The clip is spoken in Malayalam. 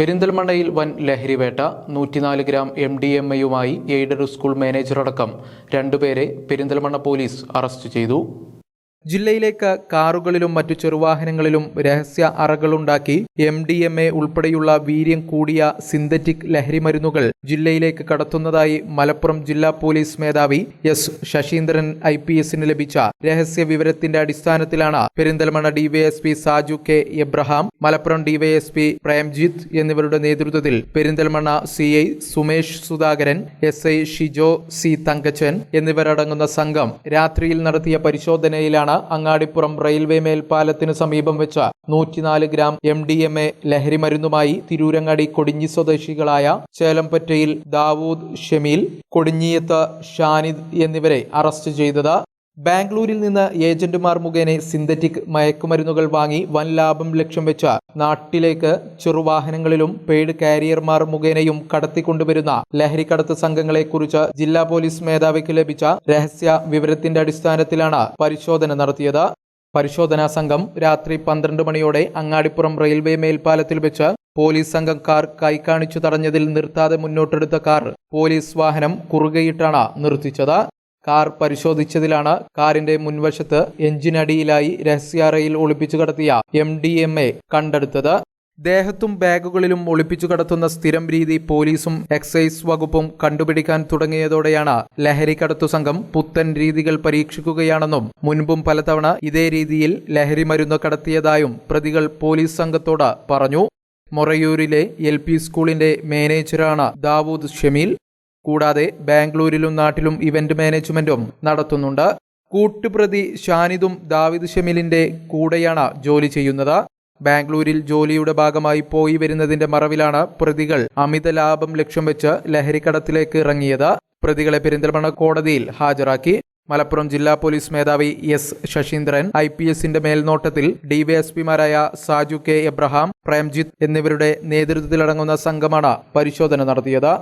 പെരിന്തൽമണ്ണയിൽ വൻ ലഹരിവേട്ട നൂറ്റിനാല് ഗ്രാം എം ഡി എം എയുമായി എയ്ഡഡ് സ്കൂൾ മാനേജറടക്കം രണ്ടുപേരെ പെരിന്തൽമണ്ണ പോലീസ് അറസ്റ്റ് ചെയ്തു. ജില്ലയിലേക്ക് കാറുകളിലും മറ്റു ചെറുവാഹനങ്ങളിലും രഹസ്യ അറകളുണ്ടാക്കി എം ഡി എം എ ഉൾപ്പെടെയുള്ള വീര്യം കൂടിയ സിന്തറ്റിക് ലഹരിമരുന്നുകൾ ജില്ലയിലേക്ക് കടത്തുന്നതായി മലപ്പുറം ജില്ലാ പോലീസ് മേധാവി എസ് ശശീന്ദ്രൻ ഐ പി എസിന് ലഭിച്ച രഹസ്യ വിവരത്തിന്റെ അടിസ്ഥാനത്തിലാണ് Perinthalmanna DYSP Saju K Abraham Malappuram DYSP Premjith എന്നിവരുടെ നേതൃത്വത്തിൽ Perinthalmanna C I Sumesh Sudhakaran S I Shijo C Thankachan എന്നിവരടങ്ങുന്ന സംഘം രാത്രിയിൽ നടത്തിയ പരിശോധനയിലാണ് അങ്ങാടിപ്പുറം റെയിൽവേ മേൽപ്പാലത്തിന് സമീപം വെച്ച നൂറ്റിനാല് gram M D M A ലഹരിമരുന്നുമായി Tirurangadi Kodinhi സ്വദേശികളായ ചേലംപറ്റയിൽ ദാവൂദ് ഷമീൽ കൊടിഞ്ഞിയത്ത് ഷാനിദ് എന്നിവരെ അറസ്റ്റ് ചെയ്തത് ബാംഗ്ലൂരിൽ നിന്ന് ഏജന്റുമാർ മുഖേന സിന്തറ്റിക് മയക്കുമരുന്നുകൾ വാങ്ങി വൻ ലാഭം ലക്ഷ്യം വെച്ച നാട്ടിലേക്ക് ചെറുവാഹനങ്ങളിലും പെയ്ഡ് കാരിയർമാർ മുഖേനയും കടത്തിക്കൊണ്ടുവരുന്ന ലഹരിക്കടത്ത് സംഘങ്ങളെക്കുറിച്ച് ജില്ലാ പോലീസ് മേധാവിക്ക് ലഭിച്ച രഹസ്യ വിവരത്തിന്റെ അടിസ്ഥാനത്തിലാണ് പരിശോധന നടത്തിയത്. പരിശോധനാ സംഘം രാത്രി പന്ത്രണ്ട് മണിയോടെ അങ്ങാടിപ്പുറം റെയിൽവേ മേൽപ്പാലത്തിൽ വെച്ച് പോലീസ് സംഘം കാർ കൈകാണിച്ചു തടഞ്ഞതിൽ നിർത്താതെ മുന്നോട്ടെടുത്ത കാർ പോലീസ് വാഹനം കുറുകയിട്ടാണ് നിർത്തിച്ചത്. കാർ പരിശോധിച്ചതിലാണ് കാറിന്റെ മുൻവശത്ത് എഞ്ചിനടിയിലായി രഹസ്യാറയിൽ ഒളിപ്പിച്ചു കടത്തിയ എം ഡി എം എ കണ്ടെടുത്തത്. ദേഹത്തും ബാഗുകളിലും ഒളിപ്പിച്ചു കടത്തുന്ന സ്ഥിരം രീതി പോലീസും എക്സൈസ് വകുപ്പും കണ്ടുപിടിക്കാൻ തുടങ്ങിയതോടെയാണ് ലഹരി കടത്തു സംഘം പുത്തൻ രീതികൾ പരീക്ഷിക്കുകയാണെന്നും മുൻപും പലതവണ ഇതേ രീതിയിൽ ലഹരി മരുന്ന് കടത്തിയതായും പ്രതികൾ പോലീസ് സംഘത്തോട് പറഞ്ഞു. മൊറയൂരിലെ എൽ സ്കൂളിന്റെ മാനേജറാണ് ദാവൂദ് ഷമീൽ. കൂടാതെ ബാംഗ്ലൂരിലും നാട്ടിലും ഇവന്റ് മാനേജ്മെന്റും നടത്തുന്നുണ്ട്. കൂട്ടുപ്രതി ഷാനിദും ദാവിദ് ഷമീലിന്റെ കൂടെയാണ് ജോലി ചെയ്യുന്നത്. ബാംഗ്ലൂരിൽ ജോലിയുടെ ഭാഗമായി പോയി വരുന്നതിന്റെ മറവിലാണ് പ്രതികൾ അമിത ലാഭം ലക്ഷ്യം വെച്ച് ലഹരിക്കടത്തിലേക്ക് ഇറങ്ങിയത്. പ്രതികളെ പെരിന്തൽമണ്ണ കോടതിയിൽ ഹാജരാക്കി. മലപ്പുറം ജില്ലാ പോലീസ് മേധാവി എസ് ശശീന്ദ്രൻ ഐ പി എസിന്റെ മേൽനോട്ടത്തിൽ ഡിവൈഎസ്പിമാരായ സാജു കെ എബ്രഹാം പ്രേംജിത്ത് എന്നിവരുടെ നേതൃത്വത്തിലടങ്ങുന്ന സംഘമാണ് പരിശോധന നടത്തിയത്.